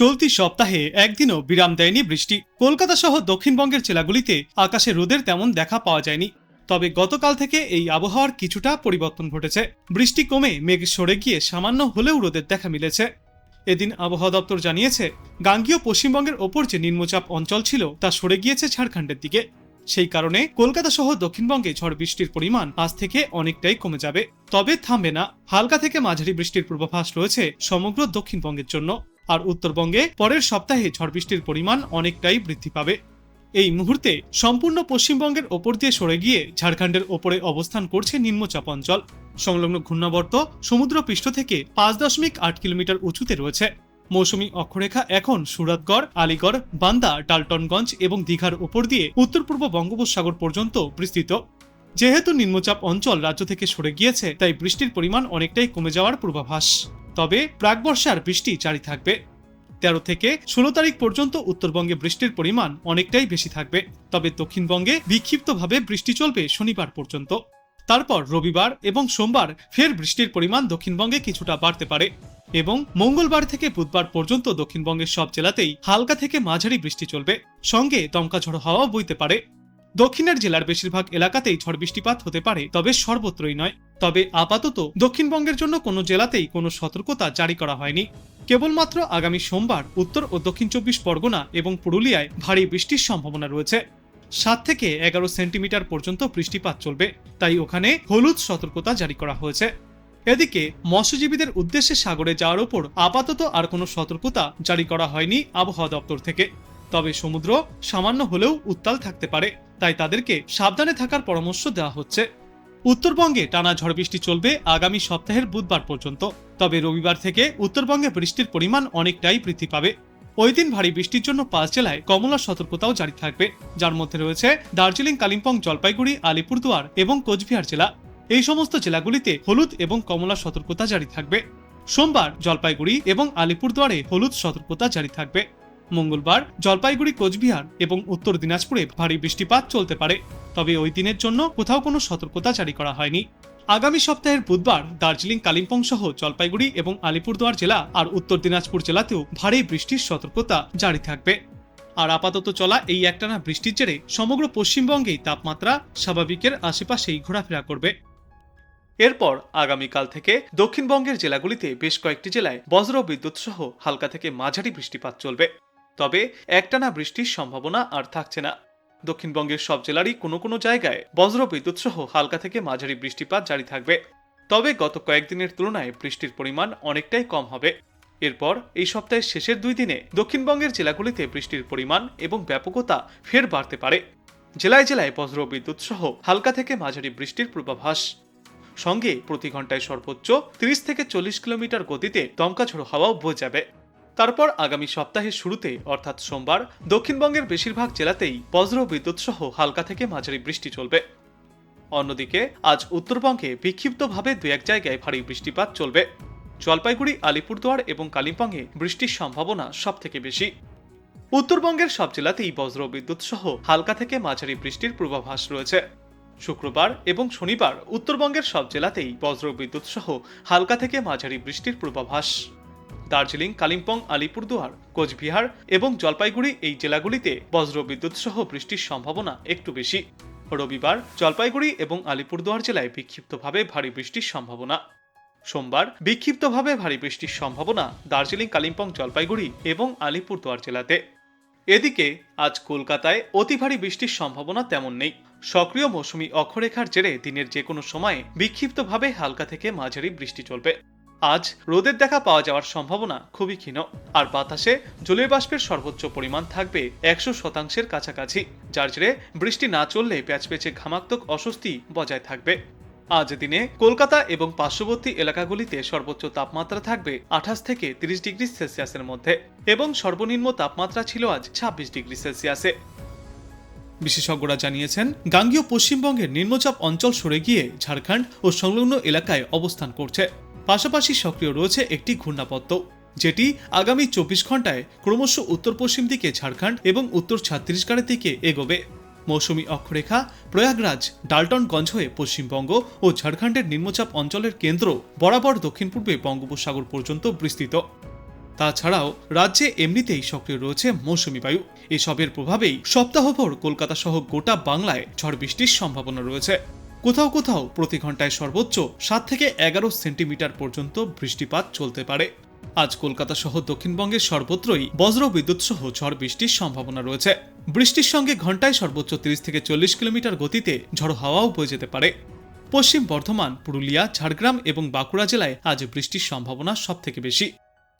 চলতি সপ্তাহে একদিনও বিরাম দেয়নি বৃষ্টি। কলকাতা সহ দক্ষিণবঙ্গের জেলাগুলিতে আকাশে রোদের তেমন দেখা পাওয়া যায়নি। তবে গতকাল থেকে এই আবহাওয়ার কিছুটা পরিবর্তন ঘটেছে। বৃষ্টি কমে মেঘ সরে গিয়ে সামান্য হলেও রোদের দেখা মিলেছে। এদিন আবহাওয়া দপ্তর জানিয়েছে, গাঙ্গীয় পশ্চিমবঙ্গের ওপর যে নিম্নচাপ অঞ্চল ছিল তা সরে গিয়েছে ঝাড়খণ্ডের দিকে। সেই কারণে কলকাতা সহ দক্ষিণবঙ্গে ঝড় বৃষ্টির পরিমাণ আজ থেকে অনেকটাই কমে যাবে। তবে থামবে না। হালকা থেকে মাঝারি বৃষ্টির পূর্বাভাস রয়েছে সমগ্র দক্ষিণবঙ্গের জন্য। আর উত্তরবঙ্গে পরের সপ্তাহে ঝড় বৃষ্টির পরিমাণ অনেকটাই বৃদ্ধি পাবে। এই মুহূর্তে সম্পূর্ণ পশ্চিমবঙ্গের ওপর দিয়ে সরে গিয়ে ঝাড়খণ্ডের ওপরে অবস্থান করছে নিম্নচাপ অঞ্চল। সংলগ্ন ঘূর্ণাবর্ত সমুদ্র পৃষ্ঠ থেকে পাঁচ দশমিক আট কিলোমিটার উঁচুতে রয়েছে। মৌসুমি অক্ষরেখা এখন সুরাতগড়, আলিগড়, বান্দা, ডালটনগঞ্জ এবং দীঘার ওপর দিয়ে উত্তর পূর্ব বঙ্গোপসাগর পর্যন্ত বিস্তৃত। যেহেতু নিম্নচাপ অঞ্চল রাজ্য থেকে সরে গিয়েছে, তাই বৃষ্টির পরিমাণ অনেকটাই কমে যাওয়ার পূর্বাভাস। তবে প্রাকবর্ষার বৃষ্টি জারি থাকবে। তেরো থেকে ষোলো তারিখ পর্যন্ত উত্তরবঙ্গে বৃষ্টির পরিমাণ অনেকটাই বেশি থাকবে, তবে দক্ষিণবঙ্গে বিক্ষিপ্তভাবে বৃষ্টি চলবে শনিবার পর্যন্ত। তারপর রবিবার এবং সোমবার ফের বৃষ্টির পরিমাণ দক্ষিণবঙ্গে কিছুটা বাড়তে পারে এবং মঙ্গলবার থেকে বুধবার পর্যন্ত দক্ষিণবঙ্গের সব জেলাতেই হালকা থেকে মাঝারি বৃষ্টি চলবে। সঙ্গে দমকা ঝড় হাওয়া বইতে পারে। দক্ষিণের জেলার বেশিরভাগ এলাকাতেই ঝড় বৃষ্টিপাত হতে পারে, তবে সর্বত্রই নয়। তবে আপাতত দক্ষিণবঙ্গের জন্য কোনো জেলাতেই কোনো সতর্কতা জারি করা হয়নি। কেবলমাত্র আগামী সোমবার উত্তর ও দক্ষিণ চব্বিশ পরগনা এবং পুরুলিয়ায় ভারী বৃষ্টির সম্ভাবনা রয়েছে। সাত থেকে এগারো সেন্টিমিটার পর্যন্ত বৃষ্টিপাত চলবে, তাই ওখানে হলুদ সতর্কতা জারি করা হয়েছে। এদিকে মৎস্যজীবীদের উদ্দেশ্যে সাগরে যাওয়ার ওপর আপাতত আর কোনো সতর্কতা জারি করা হয়নি আবহাওয়া দপ্তর থেকে। তবে সমুদ্র সামান্য হলেও উত্তাল থাকতে পারে, তাই তাদেরকে সাবধানে থাকার পরামর্শ দেওয়া হচ্ছে। উত্তরবঙ্গে টানা ঝড় বৃষ্টি চলবে আগামী সপ্তাহের বুধবার পর্যন্ত, তবে রবিবার থেকে উত্তরবঙ্গে বৃষ্টির পরিমাণ অনেকটাই বৃদ্ধি পাবে। ওই দিন ভারী বৃষ্টির জন্য পাঁচ জেলায় কমলা সতর্কতাও জারি থাকবে, যার মধ্যে রয়েছে দার্জিলিং, কালিম্পং, জলপাইগুড়ি, আলিপুরদুয়ার এবং কোচবিহার জেলা। এই সমস্ত জেলাগুলিতে হলুদ এবং কমলা সতর্কতা জারি থাকবে। সোমবার জলপাইগুড়ি এবং আলিপুরদুয়ারে হলুদ সতর্কতা জারি থাকবে। মঙ্গলবার জলপাইগুড়ি, কোচবিহার এবং উত্তর দিনাজপুরে ভারী বৃষ্টিপাত চলতে পারে। তবে ওই দিনের জন্য কোথাও কোনো সতর্কতা জারি করা হয়নি। আগামী সপ্তাহের বুধবার দার্জিলিং, কালিম্পং সহ জলপাইগুড়ি এবং আলিপুরদুয়ার জেলা আর উত্তর দিনাজপুর জেলাতেও ভারী বৃষ্টির সতর্কতা জারি থাকবে। আর আপাতত চলা এই একটানা বৃষ্টির জেরে সমগ্র পশ্চিমবঙ্গেই তাপমাত্রা স্বাভাবিকের আশেপাশেই ঘোরাফেরা করবে। এরপর আগামীকাল থেকে দক্ষিণবঙ্গের জেলাগুলিতে বেশ কয়েকটি জেলায় বজ্র বিদ্যুৎ সহ হালকা থেকে মাঝারি বৃষ্টিপাত চলবে। তবে একটানা বৃষ্টির সম্ভাবনা আর থাকছে না। দক্ষিণবঙ্গের সব জেলারই কোনো কোনো জায়গায় বজ্র বিদ্যুৎ সহ হালকা থেকে মাঝারি বৃষ্টিপাত জারি থাকবে। তবে গত কয়েকদিনের তুলনায় বৃষ্টির পরিমাণ অনেকটাই কম হবে। এরপর এই সপ্তাহের শেষের দুই দিনে দক্ষিণবঙ্গের জেলাগুলিতে বৃষ্টির পরিমাণ এবং ব্যাপকতা ফের বাড়তে পারে। জেলায় জেলায় বজ্র বিদ্যুৎ সহ হালকা থেকে মাঝারি বৃষ্টির পূর্বাভাস। সঙ্গে প্রতি ঘন্টায় সর্বোচ্চ 30 থেকে চল্লিশ কিলোমিটার গতিতে দমকা হাওয়াও বয়ে যাবে। তারপর আগামী সপ্তাহের শুরুতে, অর্থাৎ সোমবার, দক্ষিণবঙ্গের বেশিরভাগ জেলাতেই বজ্র বিদ্যুৎ সহ হালকা থেকে মাঝারি বৃষ্টি চলবে। অন্যদিকে, আজ উত্তরবঙ্গে বিক্ষিপ্তভাবে দু এক জায়গায় ভারী বৃষ্টিপাত চলবে। জলপাইগুড়ি, আলিপুরদুয়ার এবং কালিম্পংয়ে বৃষ্টির সম্ভাবনা সব থেকে বেশি। উত্তরবঙ্গের সব জেলাতেই বজ্র বিদ্যুৎ সহ হালকা থেকে মাঝারি বৃষ্টির পূর্বাভাস রয়েছে। শুক্রবার এবং শনিবার উত্তরবঙ্গের সব জেলাতেই বজ্র বিদ্যুৎ সহ হালকা থেকে মাঝারি বৃষ্টির পূর্বাভাস। দার্জিলিং, কালিম্পং, আলিপুরদুয়ার, কোচবিহার এবং জলপাইগুড়ি এই জেলাগুলিতে বজ্র বিদ্যুৎ সহ বৃষ্টির সম্ভাবনা একটু বেশি। রবিবার জলপাইগুড়ি এবং আলিপুরদুয়ার জেলায় বিক্ষিপ্তভাবে ভারী বৃষ্টির সম্ভাবনা। সোমবার বিক্ষিপ্তভাবে ভারী বৃষ্টির সম্ভাবনা দার্জিলিং, কালিম্পং, জলপাইগুড়ি এবং আলিপুরদুয়ার জেলাতে। এদিকে আজ কলকাতায় অতি ভারী বৃষ্টির সম্ভাবনা তেমন নেই। সক্রিয় মৌসুমি অক্ষরেখার জেরে দিনের যে কোনো সময়ে বিক্ষিপ্তভাবে হালকা থেকে মাঝারি বৃষ্টি চলবে। আজ রোদের দেখা পাওয়া যাওয়ার সম্ভাবনা খুবই ক্ষীণ। আর বাতাসে জলীয় বাষ্পের সর্বোচ্চ পরিমাণ থাকবে একশো শতাংশের কাছাকাছি, যার জেরে বৃষ্টি না চললে প্যাচপেচে ঘামাক্তক অস্বস্তি বজায় থাকবে। আজ দিনে কলকাতা এবং পার্শ্ববর্তী এলাকাগুলিতে সর্বোচ্চ তাপমাত্রা থাকবে আঠাশ থেকে তিরিশ ডিগ্রি সেলসিয়াসের মধ্যে এবং সর্বনিম্ন তাপমাত্রা ছিল আজ ছাব্বিশ ডিগ্রি সেলসিয়াসে। বিশেষজ্ঞরা জানিয়েছেন, গাঙ্গীয় পশ্চিমবঙ্গের নিম্নচাপ অঞ্চল সরে গিয়ে ঝাড়খণ্ড ও সংলগ্ন এলাকায় অবস্থান করছে। পাশাপাশি সক্রিয় রয়েছে একটি ঘূর্ণাপত্ত, যেটি আগামী চব্বিশ ঘন্টায় ক্রমশ উত্তর পশ্চিম দিকে ঝাড়খণ্ড এবং উত্তর ছত্তিশগড়ের দিকে এগোবে। মৌসুমী অক্ষরেখা প্রয়াগরাজ, ডাল্টনগঞ্জ হয়ে পশ্চিমবঙ্গ ও ঝাড়খণ্ডের নিম্নচাপ অঞ্চলের কেন্দ্র বরাবর দক্ষিণ পূর্বে বঙ্গোপসাগর পর্যন্ত বিস্তৃত। তাছাড়াও রাজ্যে এমনিতেই সক্রিয় রয়েছে মৌসুমি বায়ু। এসবের প্রভাবেই সপ্তাহভর কলকাতা সহ গোটা বাংলায় ঝড় বৃষ্টির সম্ভাবনা রয়েছে। কোথাও কোথাও প্রতি ঘন্টায় সর্বোচ্চ সাত থেকে এগারো সেন্টিমিটার পর্যন্ত বৃষ্টিপাত চলতে পারে। আজ কলকাতা সহ দক্ষিণবঙ্গের সর্বত্রই বজ্র বিদ্যুৎ সহ ঝড় বৃষ্টির সম্ভাবনা রয়েছে। বৃষ্টির সঙ্গে ঘন্টায় সর্বোচ্চ তিরিশ থেকে চল্লিশ কিলোমিটার গতিতে ঝড় হাওয়াও বয়ে যেতে পারে। পশ্চিম বর্ধমান, পুরুলিয়া, ঝাড়গ্রাম এবং বাঁকুড়া জেলায় আজ বৃষ্টির সম্ভাবনা সবথেকে বেশি।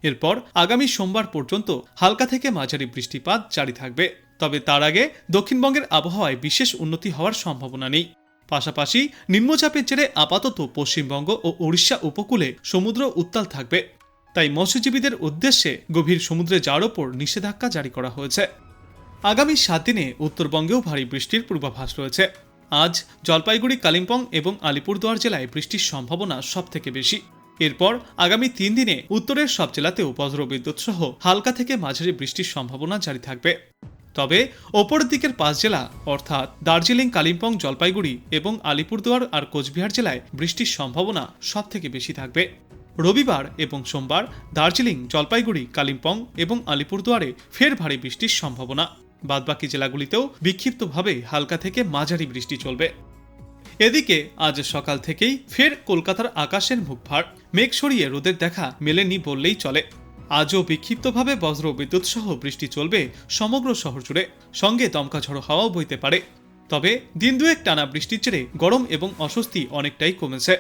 এরপর আগামী সোমবার পর্যন্ত হালকা থেকে মাঝারি বৃষ্টিপাত জারি থাকবে। তবে তার আগে দক্ষিণবঙ্গের আবহাওয়ায় বিশেষ উন্নতি হওয়ার সম্ভাবনা নেই। পাশাপাশি নিম্নচাপের জেরে আপাতত পশ্চিমবঙ্গ ও ওড়িশা উপকূলে সমুদ্র উত্তাল থাকবে। তাই মৎস্যজীবীদের উদ্দেশ্যে গভীর সমুদ্রে যাওয়ার ওপর নিষেধাজ্ঞা জারি করা হয়েছে। আগামী সাত দিনে উত্তরবঙ্গেও ভারী বৃষ্টির পূর্বাভাস রয়েছে। আজ জলপাইগুড়ি, কালিম্পং এবং আলিপুরদুয়ার জেলায় বৃষ্টির সম্ভাবনা সব থেকে বেশি। এরপর আগামী তিন দিনে উত্তরের সব জেলাতেও বজ্রবিদ্যুৎ সহ হালকা থেকে মাঝারি বৃষ্টির সম্ভাবনা জারি থাকবে। তবে ওপর দিকের পাঁচ জেলা, অর্থাৎ দার্জিলিং, কালিম্পং, জলপাইগুড়ি এবং আলিপুরদুয়ার আর কোচবিহার জেলায় বৃষ্টির সম্ভাবনা সব থেকে বেশি থাকবে। রবিবার এবং সোমবার দার্জিলিং, জলপাইগুড়ি, কালিম্পং এবং আলিপুরদুয়ারে ফের ভারী বৃষ্টির সম্ভাবনা। বাদবাকি জেলাগুলিতেও বিক্ষিপ্তভাবে হালকা থেকে মাঝারি বৃষ্টি চলবে। এদিকে আজ সকাল থেকেই ফের কলকাতার আকাশের মুখ ভার মেঘ সরিয়ে রোদের দেখা মেলেনি বললেই চলে। আজও বিক্ষিপ্তভাবে বজ্র বিদ্যুৎ সহ বৃষ্টি চলবে সমগ্র শহর জুড়ে। সঙ্গে দমকা ঝড়ো হাওয়াও বইতে পারে। তবে দিন দুয়েক টানা বৃষ্টির জেরে গরম এবং অস্বস্তি অনেকটাই কমেছে।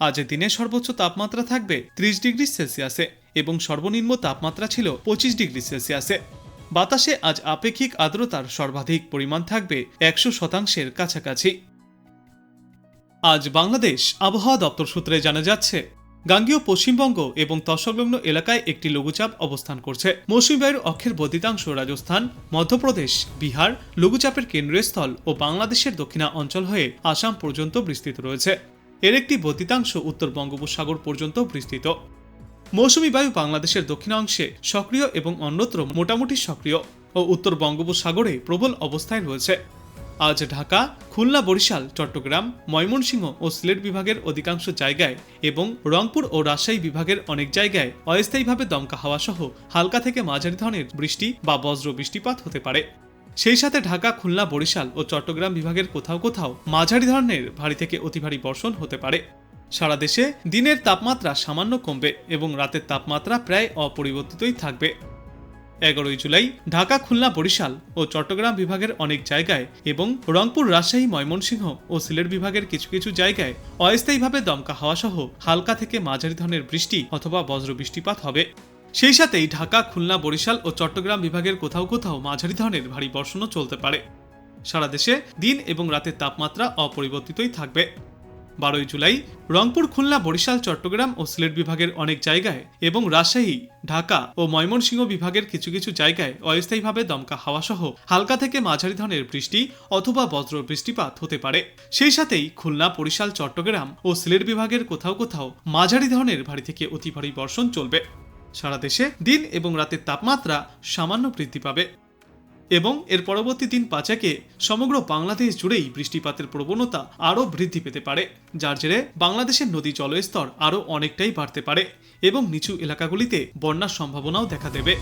আজ দিনে সর্বোচ্চ তাপমাত্রা থাকবে ত্রিশ ডিগ্রি সেলসিয়াসে এবং সর্বনিম্ন তাপমাত্রা ছিল পঁচিশ ডিগ্রি সেলসিয়াসে। বাতাসে আজ আপেক্ষিক আর্দ্রতার সর্বাধিক পরিমাণ থাকবে একশো শতাংশের কাছাকাছি। আজ বাংলাদেশ আবহাওয়া দপ্তর সূত্রে জানা যাচ্ছে গাঙ্গীয় পশ্চিমবঙ্গ এবং তৎসংলগ্ন এলাকায় একটি লঘুচাপ অবস্থান করছে। মৌসুমী বায়ুর অক্ষের বদিতাংশ রাজস্থান, মধ্যপ্রদেশ, বিহার লঘুচাপের কেন্দ্রীয় স্থল ও বাংলাদেশের দক্ষিণা অঞ্চল হয়ে আসাম পর্যন্ত বিস্তৃত রয়েছে। এর একটি বদ্ধিতাংশ উত্তর বঙ্গোপসাগর পর্যন্ত বিস্তৃত। মৌসুমী বায়ু বাংলাদেশের দক্ষিণাংশে সক্রিয় এবং অন্যত্র মোটামুটি সক্রিয় ও উত্তর বঙ্গোপসাগরে প্রবল অবস্থায় রয়েছে। আজ ঢাকা, খুলনা, বরিশাল, চট্টগ্রাম, ময়মনসিংহ ও সিলেট বিভাগের অধিকাংশ জায়গায় এবং রংপুর ও রাজশাহী বিভাগের অনেক জায়গায় অস্থায়ীভাবে দমকা হাওয়া সহ হালকা থেকে মাঝারি ধরনের বৃষ্টি বা বজ্র বৃষ্টিপাত হতে পারে। সেই সাথে ঢাকা, খুলনা, বরিশাল ও চট্টগ্রাম বিভাগের কোথাও কোথাও মাঝারি ধরনের ভারী থেকে অতি ভারী বর্ষণ হতে পারে। সারা দেশে দিনের তাপমাত্রা সামান্য কমবে এবং রাতের তাপমাত্রা প্রায় অপরিবর্তিতই থাকবে। এগারোই জুলাই ঢাকা, খুলনা, বরিশাল ও চট্টগ্রাম বিভাগের অনেক জায়গায় এবং রংপুর, রাজশাহী, ময়মনসিংহ ও সিলেট বিভাগের কিছু কিছু জায়গায় অস্থায়ীভাবে দমকা হাওয়া সহ হালকা থেকে মাঝারি ধরনের বৃষ্টি অথবা বজ্র বৃষ্টিপাত হবে। সেই সাথেই ঢাকা, খুলনা, বরিশাল ও চট্টগ্রাম বিভাগের কোথাও কোথাও মাঝারি ধরনের ভারী বর্ষণও চলতে পারে। সারা দেশে দিন এবং রাতের তাপমাত্রা অপরিবর্তিতই থাকবে। বারোই জুলাই রংপুর, খুলনা, বরিশাল, চট্টগ্রাম ও সিলেট বিভাগের অনেক জায়গায় এবং রাজশাহী, ঢাকা ও ময়মনসিংহ বিভাগের কিছু কিছু জায়গায় অস্থায়ীভাবে দমকা হাওয়া সহ হালকা থেকে মাঝারি ধরনের বৃষ্টি অথবা বজ্র বৃষ্টিপাত হতে পারে। সেই সাথেই খুলনা, বরিশাল, চট্টগ্রাম ও সিলেট বিভাগের কোথাও কোথাও মাঝারি ধরনের ভারী থেকে অতি ভারী বর্ষণ চলবে। সারা দেশে দিন এবং রাতের তাপমাত্রা সামান্য বৃদ্ধি পাবে। এবং এর পরবর্তী দিন পাঁচাকে সমগ্র বাংলাদেশ জুড়েই বৃষ্টিপাতের প্রবণতা আরও বৃদ্ধি পেতে পারে, যার জেরে বাংলাদেশের নদী জলস্তর আরও অনেকটাই বাড়তে পারে এবং নিচু এলাকাগুলিতে বন্যার সম্ভাবনাও দেখা দেবে।